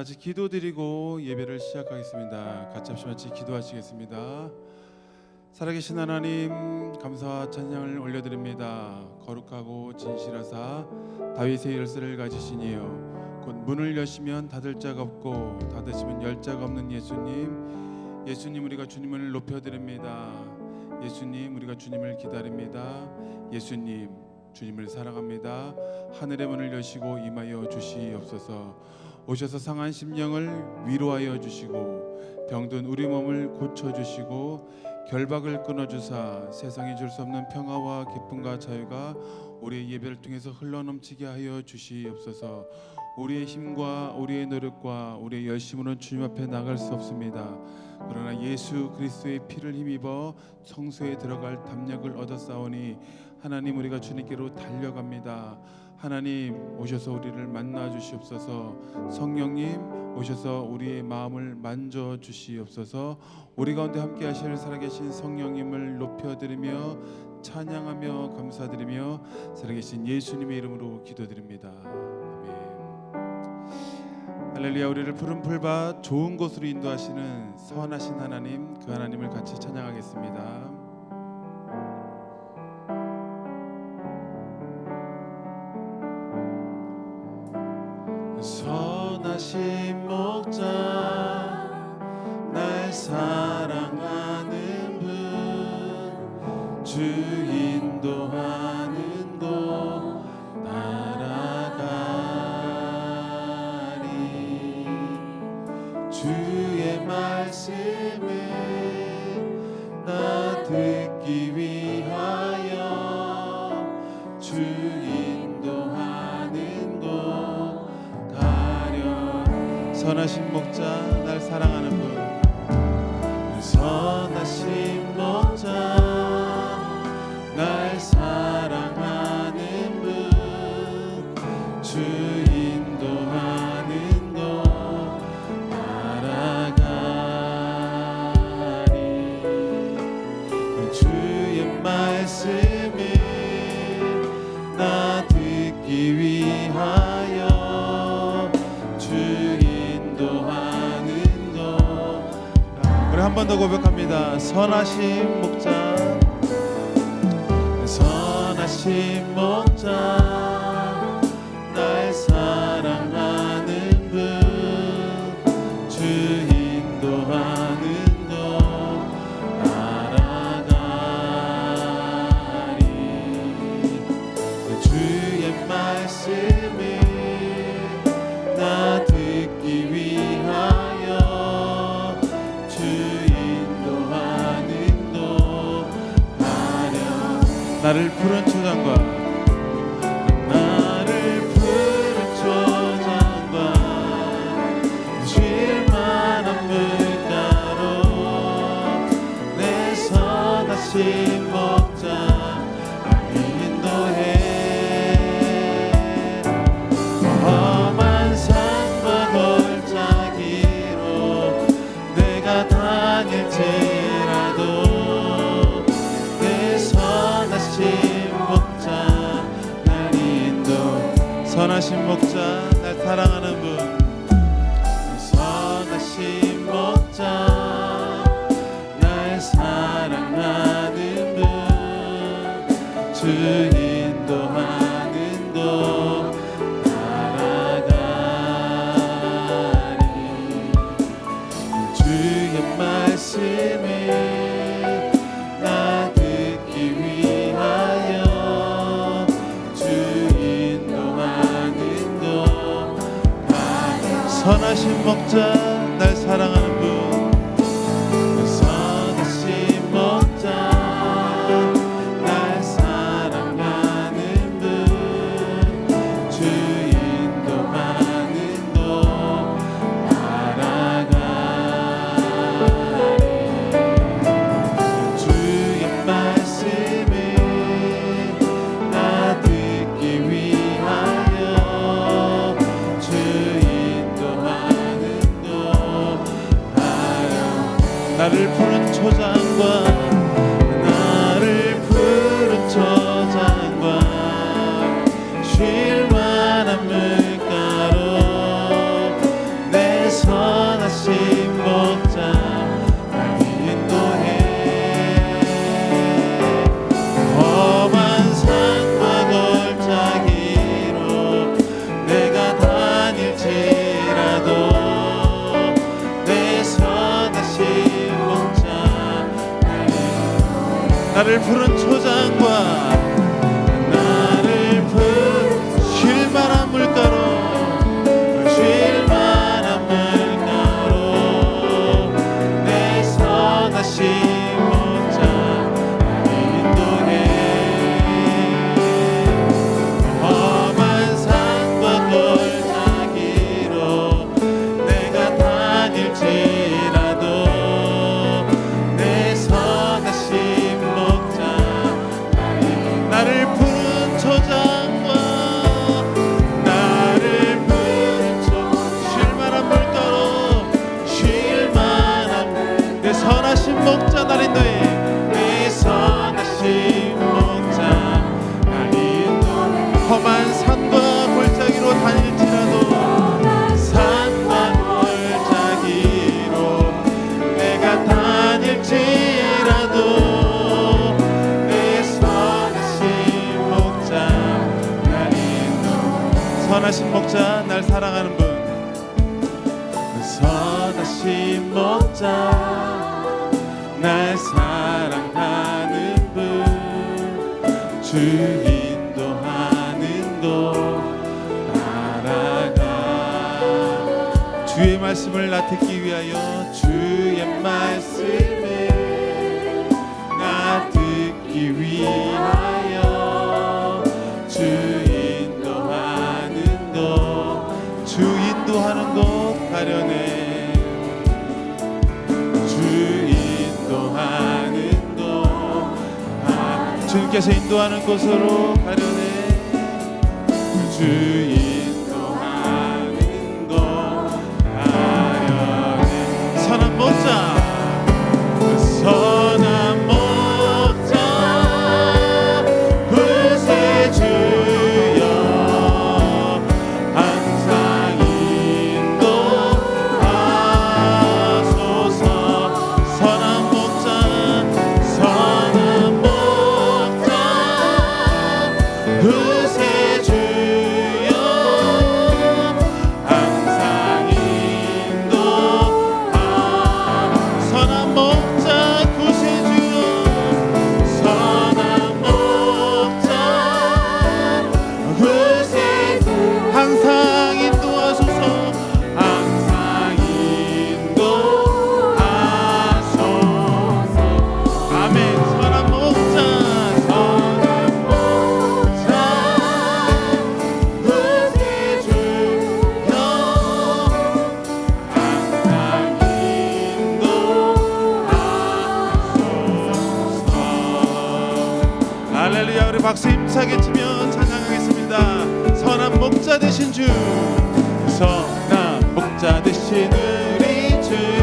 같이 기도드리고 예배를 시작하겠습니다. 같이 합심 같이 기도하시겠습니다. 살아계신 하나님 감사와 찬양을 올려드립니다. 거룩하고 진실하사 다윗의 열쇠를 가지시니요 곧 문을 여시면 닫을 자가 없고 닫으시면 열 자가 없는 예수님 예수님 우리가 주님을 높여드립니다. 예수님 우리가 주님을 기다립니다. 예수님 주님을 사랑합니다. 하늘의 문을 여시고 임하여 주시옵소서. 오셔서 상한 심령을 위로하여 주시고 병든 우리 몸을 고쳐 주시고 결박을 끊어 주사 세상이 줄수 없는 평화와 기쁨과 자유가 우리의 예배를 통해서 흘러넘치게 하여 주시옵소서. 우리의 힘과 우리의 노력과 우리의 열심으로는 주님 앞에 나갈 수 없습니다. 그러나 예수 그리스도의 피를 힘입어 성소에 들어갈 담력을 얻어 싸우니 하나님 우리가 주님께로 달려갑니다. 하나님 오셔서 우리를 만나 주시옵소서. 성령님 오셔서 우리의 마음을 만져 주시옵소서. 우리 가운데 함께 하실 살아계신 성령님을 높여 드리며 찬양하며 감사드리며 살아계신 예수님의 이름으로 기도드립니다. 아멘. 할렐루야 우리를 푸른 풀밭 좋은 곳으로 인도하시는 선하신 하나님 그 하나님을 같이 찬양하겠습니다. 우리 한 번 더 고백합니다. 선하신 목자. 선하신 목자 나를 푸른 초장과 날 사랑하는 분. 선하신 목자. 날 사랑하는 분주 인 ti. 선하신 목자 날 사랑하는 분. 선하신 목자 날 사랑하는 분. 주님 주의 말씀을 나 듣기 위하여 주의 말씀. 주님께서 인도하는 곳으로 가려네. 주 인도하는 곳 가려네. 선한 모자 목자 되신 우리 주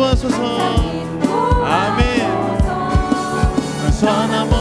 tua solução. Amém. Só na mão.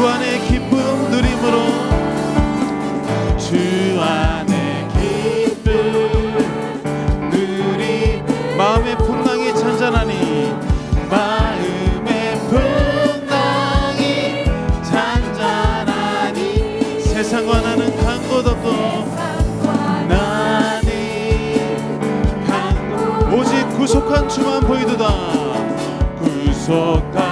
주 안에 기쁨 누림으로. 주 안에 기쁨 누리. 마음의 풍랑이 찬잔하니 마음의 풍랑이 찬잔하니. 세상과 나는 간 곳 없고 나는 간 오직 구속한 주만 보이도다. 구속한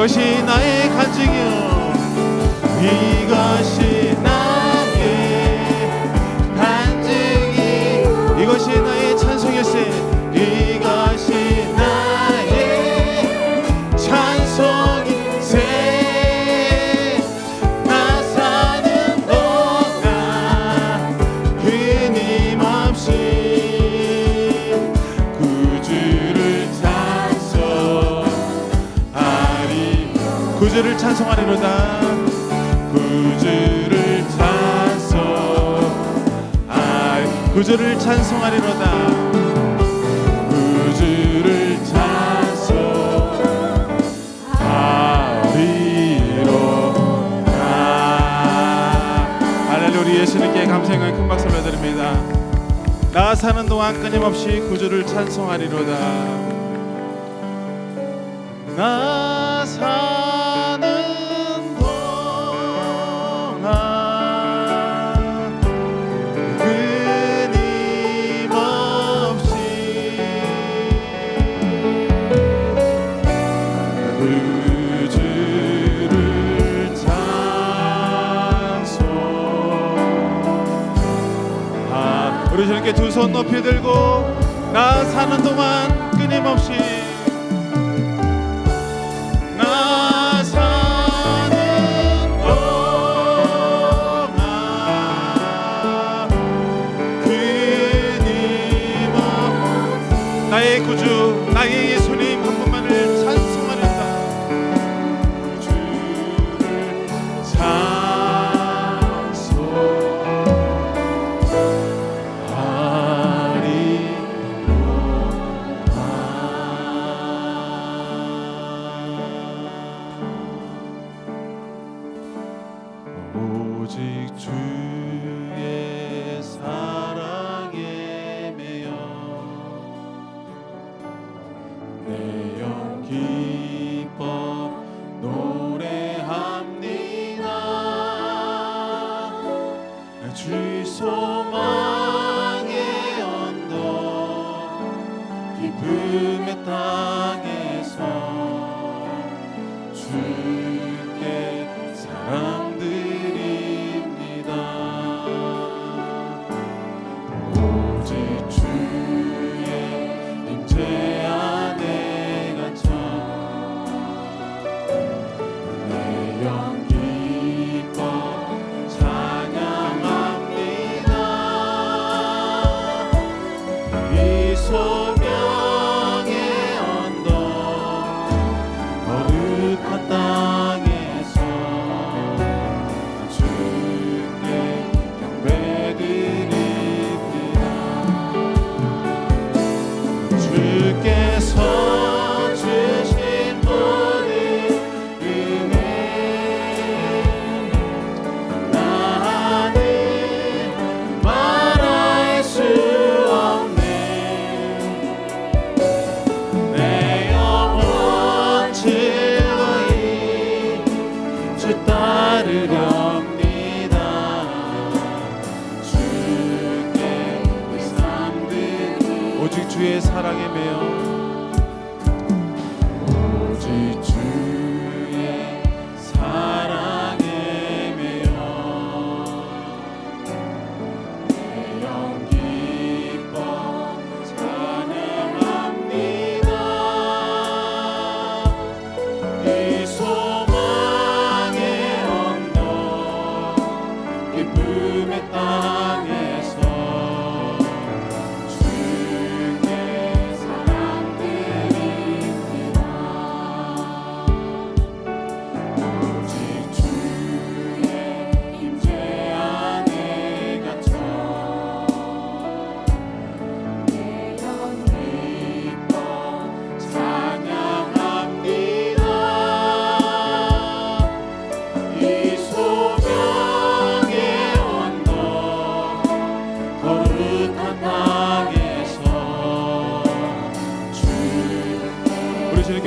이것이 나의 구주를 찬송하리로다. 구주를 찬송. 아 구주를 찬송하리로다. 예수님께 감사의 큰 박수를 드립니다. 나 사는 동안 끊임없이 구주를 찬송하리로다. 나 손 높이 들고 나 사는 동안 끊임없이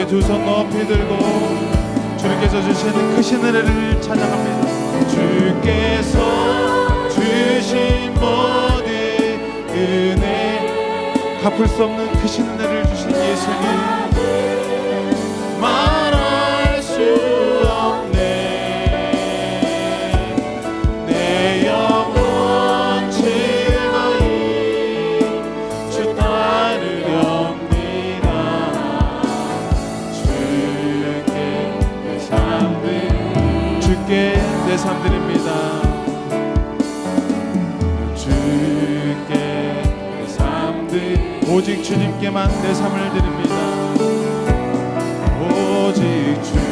주님께 두 손 높이 들고 주님께서 주시는 크신 은혜를 찬양합니다. 주께서 주신 모든 은혜 갚을 수 없는 크신 은혜를 주신 예수님 주께 내 삶들입니다. 주께 내 삶들 오직 주님께만 내 삶을 드립니다. 오직 주